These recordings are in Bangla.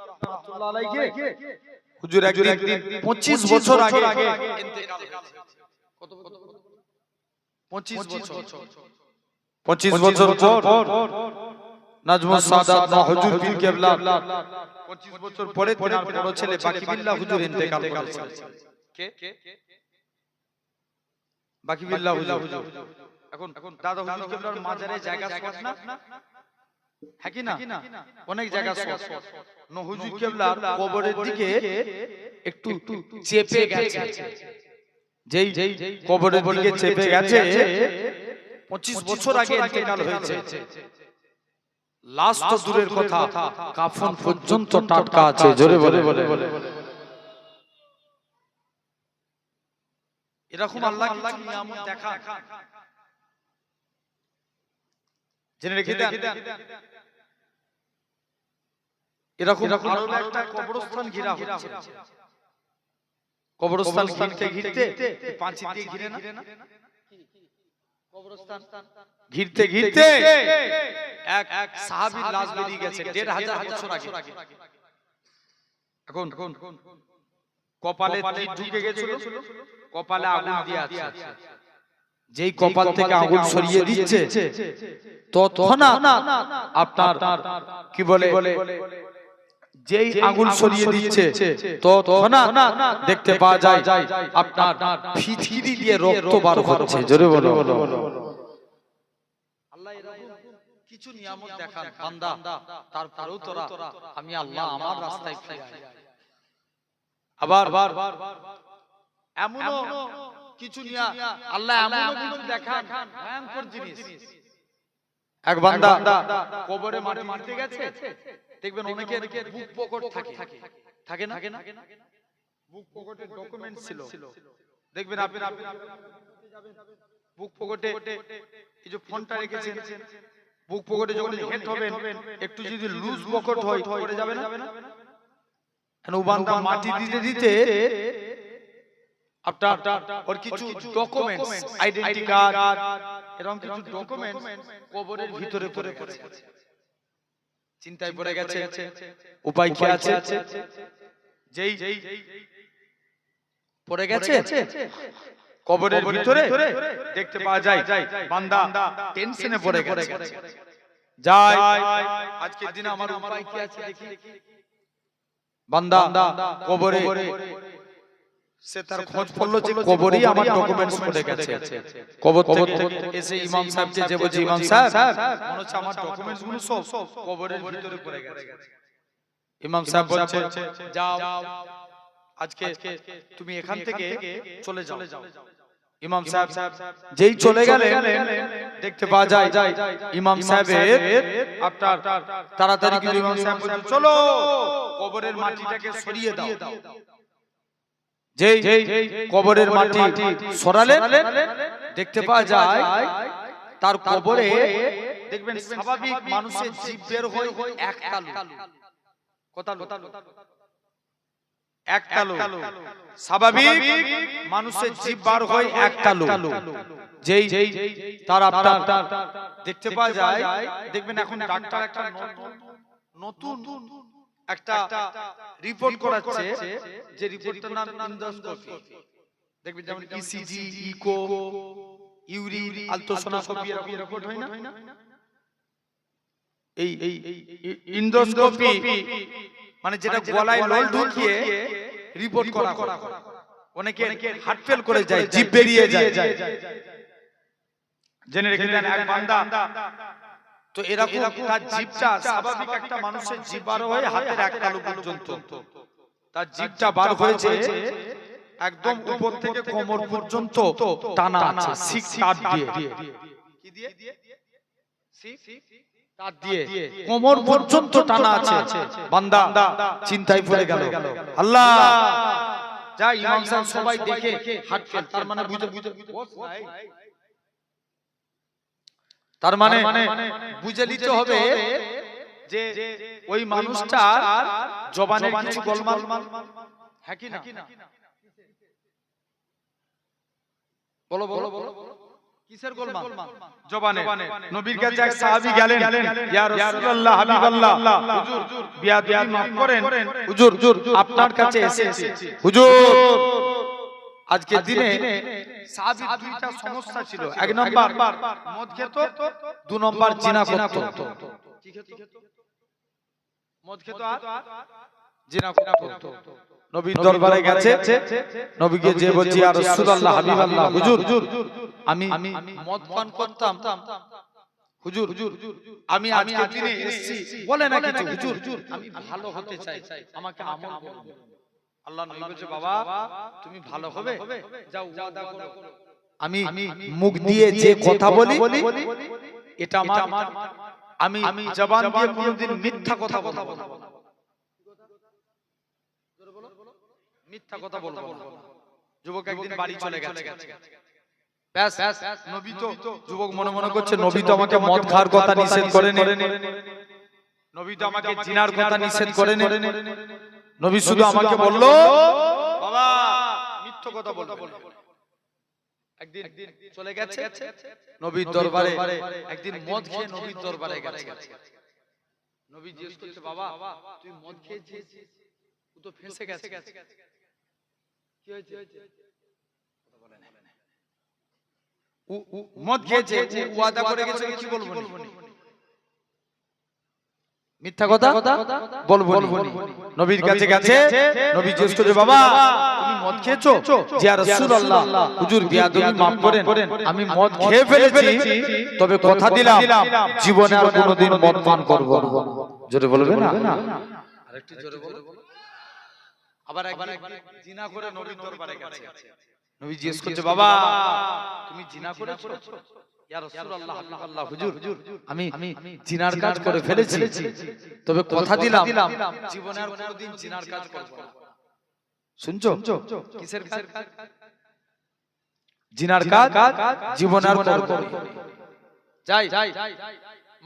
রাহমাতুল্লাহ আলাইহি। হুজুর একদিন 25 বছর আগে ইন্তেকাল কত বছর? 25 বছর 25 বছর পর নাজমুস সাদাত না হুজুর পীর কেবলা 25 বছর পরে তিনার বড় ছেলে বাকি বাকিবিল্লাহ হুজুর ইন্তেকাল করেছেন কে? বাকি বাকিবিল্লাহ হুজুর। এখন দাদা হুজুর কেবলার মাজারে জায়গা শর্ট না? হ্যাঁ কি না? অনেক জায়গা শর্ট নো কবরের দিকে একটু চেপে গেছে। যেই কবরের দিকে চেপে গেছে 25 বছর আগে ইন্তেকাল হয়েছে। লাস্ট তো দূরের কথা। কাফন পর্যন্ত টাটকা আছে জোরে বলে। বলে। এরকম আল্লাহ দেখা। জেনে রেখে দেন। এরকম একটা কবরস্থান ঘেরা হচ্ছে। কবরস্থান ঘিরতে ঘিরতে পাঁচি দিয়ে ঘিরে না? কবরস্থান ঘিরতে ঘিরতে এক এক সাহাবীর লাশ বেরিয়ে গেছে দেড় হাজার বছর আগে। এখন কপালে তীর ঢুকে গেছিল কপালে আগুন দিয়ে আছে। যেই কপাল থেকে আগুন সরিয়ে দিচ্ছে তৎক্ষণাৎ আপনার কি বলে যেই আগুন সরিয়ে দিচ্ছে তৎক্ষণাৎ দেখতে পাওয়া যায় আপনার ফিথিরি দিয়ে রক্ত বার হচ্ছে জোরে বলো। আল্লাহ কিছু নিয়ামত দেখান বান্দা তারপরেও তোরা আমি আল্লাহ আমার রাস্তায় ফিরে। আবার এমনও কিছু নিয়া আল্লাহ এমনও কিছু দেখান ভয়ঙ্কর জিনিস এক বান্দা কবরে মাটি মারতে গেছে দেখবেন অনেকে বুক পকেট থাকে থাকে না বুক পকেটের ডকুমেন্ট ছিল দেখবেন আপনি বুক পকেটে এই যে ফোনটা রেখেছেন বুক পকেটে যখন হেড হবেন একটু যদি লুজ পকেট হয় পড়ে যাবে না কেন উবান্দা মাটি দিতে দিতে আপনার ওর কিছু ডকুমেন্টস আইডেন্টি কার্ড এরকম কিছু ডকুমেন্টস কবরের ভিতরে পড়ে গেছে। চিন্তায় পড়ে গেছে। উপায় কি আছে? যেই পড়ে গেছে? কবরের ভিতরে দেখতে পাওয়া যায়। বান্দা টেনশনে পড়ে গেছে। যায় আজকের দিনে আমার উপায় কি আছে দেখি। বান্দা কবরে সে তার খোঁজ পড়ল যে কবরেই আমার ডকুমেন্টস পড়ে গেছে। কবর থেকে এসে ইমাম সাহেব যে বলছে ইমাম সাহেব মনে হচ্ছে আমার ডকুমেন্টসগুলো সব কবরের ভিতরে পড়ে গেছে। ইমাম সাহেব বলছে যাও আজকে তুমি এখান থেকে চলে যাও। ইমাম সাহেব যেই চলে গেলে দেখতে পাওয়া যায় ইমাম সাহেবের আপনার তাড়াতাড়ি কিন্তু ইমাম সাহেব চলো কবরের মাটিটাকে সরিয়ে দাও। যেই কবরের মাটি সরালেন দেখতে পাওয়া যায় তার কবরে দেখবেন স্বাভাবিক মানুষের জীব বের হয় এক তালু। কত এক তালু। স্বাভাবিক মানুষের জীব বার হয় এক তালু। যেই তার আপনার দেখতে পাওয়া যায় দেখবেন এখন ডাক্তার একটা নতুন একটা রিপোর্ট করাচ্ছে যে রিপোর্টটার নাম ইন্ডোস্কোপি দেখবেন যেমন ইসিজি ইকো ইউরি আলট্রাসোনোস্কোপি এরকম রিপোর্ট হয় না? এই এই ইন্ডোস্কোপি মানে যেটা গলায় নল ঢুকিয়ে রিপোর্ট করা অনেকে হার্ট ফেল করে যায় জিভ বেরিয়ে যায়। জেনে রেখে দেন এক বান্দা। তো এরকম তার জিভটা স্বাভাবিক একটা মানুষের জিভ বার হয়ে হাতের এক তালু পর্যন্ত। তার জিভটা বার হয়েছে একদম উপর থেকে কোমর পর্যন্ত টানা আছে সিক তার দিয়ে। কি দিয়ে? তার দিয়ে। কোমর পর্যন্ত টানা আছে। বান্দা চিন্তায় পড়ে গেল। আল্লাহ! যা ইমাম সাহেব সবাই দেখে হাট তার মানে বুঝে বুঝে তার মানে বুঝে নিতে হবে যে ওই মানুষটা জবানের কিছু গোলমাল। হ্যাঁ কি না? বলো বলো বলো কিসের গোলমাল? জবানে নবীর কাছে এক সাহাবী গেলেন ইয়া রাসূলুল্লাহ হাবিবাল্লাহ। হুজুর বিয়া বিয়া মাফ করেন হুজুর আপনার কাছে এসেছি। হুজুর আজকের দিনে সাহাবীর দুইটা সমস্যা ছিল। এক নাম্বার মদ খেত দু নাম্বার জিনা করত। কি খেত? মদ খেত আর? জিনা করত। নবীর দরবারে গেছে। নবীকে যে বলছি আর রাসূলুল্লাহ হাবিবাল্লাহ হুজুর আমি মদ পান করতাম। হুজুর আমি আজকে দিনে এসেছি। বলে না কিছু হুজুর আমি ভালো হতে চাই। আমাকে আমল করুন আল্লাহ নবী বলছে বাবা তুমি ভালো হবে? যাও ওয়াদা করো। আমি মুখ দিয়ে যে কথা বলি এটা আমার আমি আমি জবান দিয়ে কোনোদিন মিথ্যা কথা বলব না। মিথ্যা কথা বলব না। যুবক একদিন বাড়ি চলে গেছে। ব্যাস নবী তো যুবক মনে মনে করছে নবী তো আমাকে মদ খাওয়ার কথা নিষেধ করে নবী তো আমাকে জিনার কথা নিষেধ করে নবী শুধু আমাকে বলল বাবা মিথ্যা কথা বলব একদিন চলে গেছে নবীর দরবারে একদিন মদ খেয়ে নবীর দরবারে গেছে নবী জিজ্ঞেস করছে বাবা তুই মদ খেয়েছিস ও তো ফেঁসে গেছে কি হয়েছে মদ খেয়েছে ওয়াদা করে গেছে কি বলব? মিথ্যা কথা বলব নবীর কাছে গেছে নবী জিজ্ঞেস করছে বাবা তুমি মদ খেয়েছো ইয়া রাসূলুল্লাহ হুজুর বিয়াদবি মাফ করেন আমি মদ খেয়ে ফেলেছি তবে কথা দিলাম জীবনে আর কোনোদিন মদ পান করব না জোরে বলবে না আরেকটু জোরে বলো আবার একবার জিনা করে নবীর দরবারে গেছে নবী জিজ্ঞেস করছে বাবা তুমি জিনা করেছ রাসূলুল্লাহ আল্লাহ আল্লাহ হুজুর আমি আমি কাজ করে ফেলেছি। তবে কথা দিলাম। জীবনে আর কোনোদিন জিনার কাজ করব শুনছো? কিসের কাজ? জিনার কাজ জীবনে আর করব যাই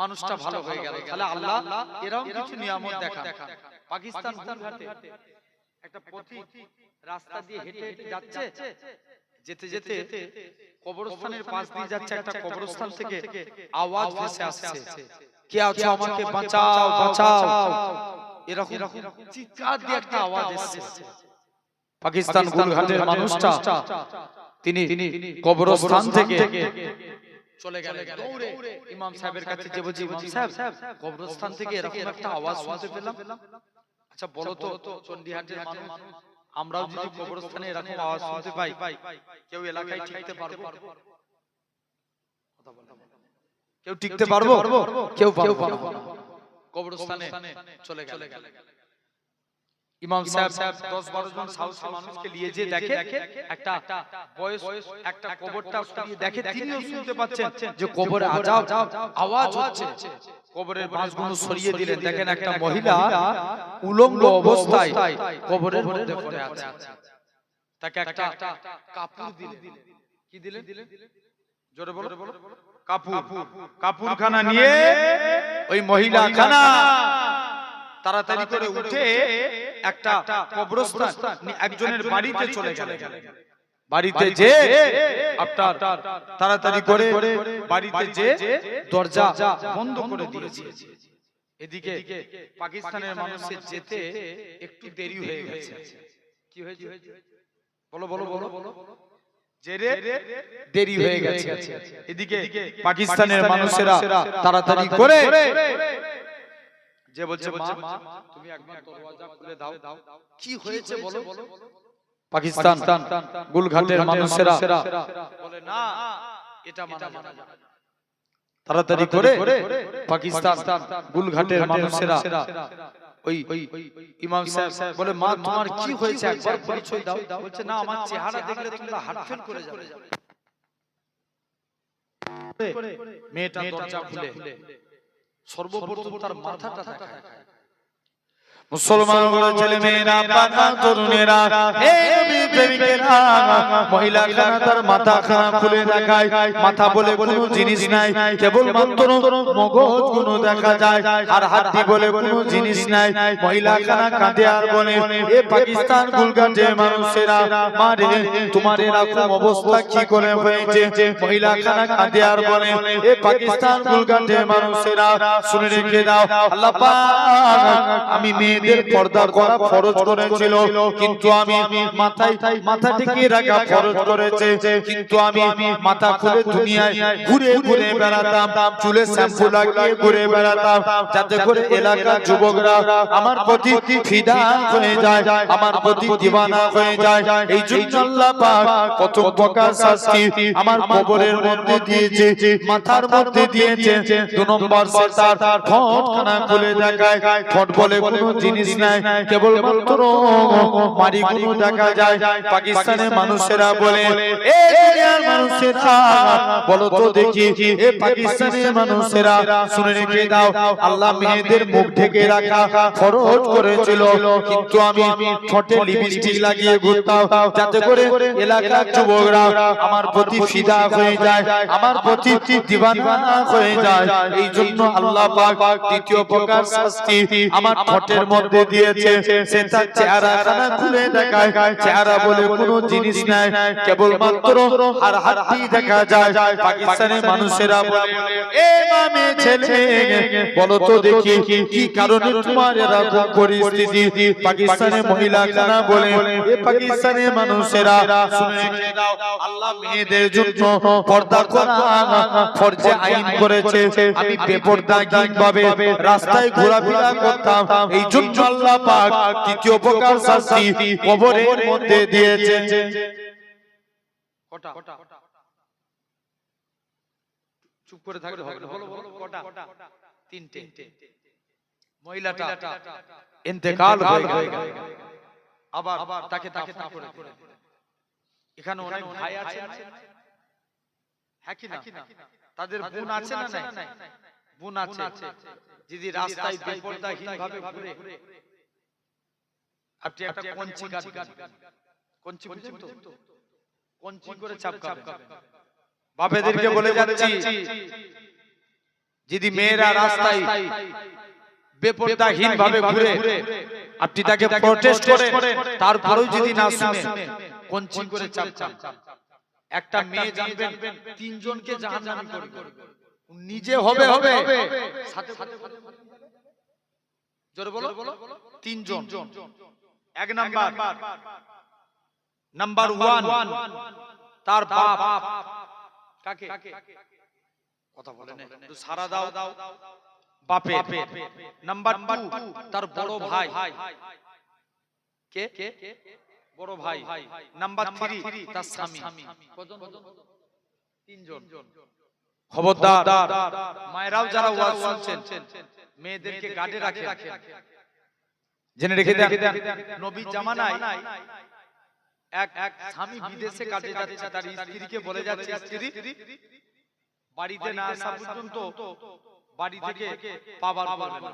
মানুষটা ভালো হয়ে গেল। তাহলে আল্লাহ এরকম কিছু নিয়ামত দেখা পাকিস্তান একটা পথিক রাস্তা দিয়ে হেঁটে হেঁটে যাচ্ছে। যেতে যেতে কবরস্থানের পাশ দিয়ে যাচ্ছে একটা কবরস্থান থেকে আওয়াজ ভেসে আসছে। কে আছো আমাকে বাঁচাও বাঁচাও এরকম চিৎকার দিয়ে একটা আওয়াজ এসেছে। পাকিস্তান গুলঘাটের মানুষটা তিনি কবরস্থান থেকে চলে গেলেন। দৌড়ে ইমাম সাহেবের কাছে যে বলছি ইমাম সাহেব কবরস্থান থেকে এরকম একটা আওয়াজ শুনতে পেলাম। আচ্ছা বলো তো চন্ডিহাটের মানুষ। আমরাও যদি কবরস্থানে এরকম আওয়াজ শুনতে পাই কেউ এলাকায় টিকতে পারব। কেউ টিকতে পারব? কেউ পারব। কবরস্থানে চলে গেল। ইমাম সাহেব দশ বারো জন সাহসী মানুষকে নিয়ে যে দেখে একটা বয়স একটা কবরটা দেখে তিনিও শুনতে পাচ্ছেন যে কবরে আজাব আওয়াজ হচ্ছে। কবরের বাঁশগুলো সরিয়ে দিলেন। দেখেন একটা মহিলা উলঙ্গ অবস্থায় কবরের মধ্যে পড়ে আছে। তাকে একটা কাপড় দিলেন। কি দিলেন? জোরে বলো। কাপুর কাপুরখানা নিয়ে ওই মহিলা খানা তাড়াতাড়ি করে উঠে একটা কবরস্থান একজনের বাড়িতে চলে গেল বাড়িতে যে আপনার তাড়াতাড়ি করে বাড়িতে যে দরজা বন্ধ করে দিয়েছে। এদিকে পাকিস্তানের মানুষের যেতে একটু দেরি হয়ে গেছে। কি হয়েছে? বলো বলো বলো বলো। দেরি হয়ে গেছে। এদিকে পাকিস্তানের মানুষেরা তাড়াতাড়ি করে। যে বলছে মা তুমি একবার দরওয়াজা খুলে দাও। কি হয়েছে বলো? পাকিস্তান গুলঘাটের মানুষেরা। বলে না এটা মানা। তাড়াতাড়ি করে পাকিস্তান গুলঘাটের মানুষেরা। ওই ইমাম সাহেব বলে মা তোমার কি হয়েছে? একবার পরিচয় দাও। বলছে না আমার চেহারা দেখলে তোমরা করে যাবে। মেয়েটা দরজা খুলে। সর্বপ্রথম তার মাথাটা দেখায়। মুসলমানগুলো ছেলে মেয়েরা পাকা তরুণেরা মহিলা তার মাথা খানা খুলে দেখায়। মাথা বলে জিনিস নাই কেবল মগজ দেখা যায়, আর হাড্ডি বলে জিনিস নাই। মহিলা খানা কাঁদে আর বলে, এ পাকিস্তান গুলগাজে মানুষেরা মারে তোমার এরকম অবস্থা কি করে হয়েছে? মহিলা খানা কাঁদে আর বলে, এ পাকিস্তান গুলগাজে মানুষেরা, শুনে রেখে দাও, আল্লাহ আমি মেয়েদের পর্দা করা ফরজ করেছিল। কিন্তু আমি মাথায় মাথা টিকিয়ে রাখা ফরজ করেছে। কিন্তু আমি মাথা খুলে দুনিয়ায় ঘুরে ঘুরে বেড়াতাম চুলে শ্যাম্পু লাগিয়ে ঘুরে বেড়াতাম। যাতে করে এলাকার যুবকরা আমার প্রতি ফিদা হয়ে যায় আমার প্রতি দিওয়ানা হয়ে যায়। এই জন্য আল্লাহ পাক কত প্রকার শাস্তি আমার কবরের মধ্যে দিয়েছে। মাথার মধ্যে দিয়েছে। দু নম্বর সে তার ঠোঁটখানা খুলে দেখায়। ঠোঁট বলে কোনো জিনিস নাই কেবল মাত্র মারি কোনো দেখা যায়। পাকিস্তানের মানুষেরা বলে বলো তো দেখি পাকিস্তানের মানুষেরা, শুনে রেখে দাও, আল্লাহ মেয়েদের মুখ ঢেকে রাখা ফরজ করেছিল, কিন্তু আমি ঠোঁটে লিপস্টিক লাগিয়ে ঘুরতাম, যাতে করে এলাকার যুবকরা আমার প্রতি ফিদা হয়ে যায়, আমার প্রতি দিবানা হয়ে যায়। এই জন্য আল্লাহ পাক দ্বিতীয় প্রকার শাস্তি আমার ঠোঁটের মধ্যে দিয়েছে। সে তার চেহারা খানা খুলে দেখায়। চেহারা বলে কোনো জিনিস নাই। কেবল মাত্র আর হাতি দেখা যায়। পাকিস্তানের মানুষেরা বলে, এ মামে ছেলে বলো তো দেখি কি কারণে তোমার এরকম পরিস্থিতি? পাকিস্তানের মহিলা খানা বলে, এ পাকিস্তানের মানুষেরা, শুনে দাও আল্লাহ মেয়েদের জন্য পর্দা করা ফরজে আইন করেছে। আমি বেপরদাগীন ভাবে রাস্তায় ঘোরাফেরা করতাম। এই জন্য আল্লাহ পাক তৃতীয় প্রকার শাস্তি কবরের মধ্যে দিয়েছে। কটা? চুপ করে থাকলে হবে বলো বলো কটা? তিনটে। মহিলাটা ইন্তেকাল হয়ে গেল। আবার তাকে তাকে তারপরে এখানে অনেক ভাই আছে। হ্যাঁ কি না? তাদের বোন আছে না নাই? আছে যদি রাস্তায় বেপরদাহীন ভাবে ঘুরে। আপনি একটা কঞ্চি কঞ্চি বুঝেন তো? কঞ্চি করে চাপ বাপেদেরকে বলে যাচ্ছি যদি মেয়েরা রাস্তায় বেপরদাহীন ভাবে ঘুরে। আপনি তাকে প্রটেস্ট করেন তারপরেও যদি না শুনে কঞ্চি করে চাপ চাপ একটা মেয়ে জানবেন তিনজনকে জাহান্নামী করবে। নিজে হবে হবে। সাথে সাথে জোরে বলো। তিনজন। এক নাম্বার। নাম্বার। ওয়ান তার বাপ। কাকে? কথা বলে একটু সারা দাও। বাপে নাম্বার টু তার বড় ভাই। কে? বড় ভাই। নাম্বার থ্রি তার স্বামী। কজন? তিনজন। খবরদার। মায়েরাও যারা ওয়াজ শুনছেন মেয়েদেরকে গার্ডে রাখে জেনে রেখে দেন। নবীর জামানায় এক এক স্বামী বিদেশে কাজে যাচ্ছে তার স্ত্রীকে বলে যাচ্ছে স্ত্রী বাড়িতে না আসা পর্যন্ত বাড়ি থেকে পাবার করবে না।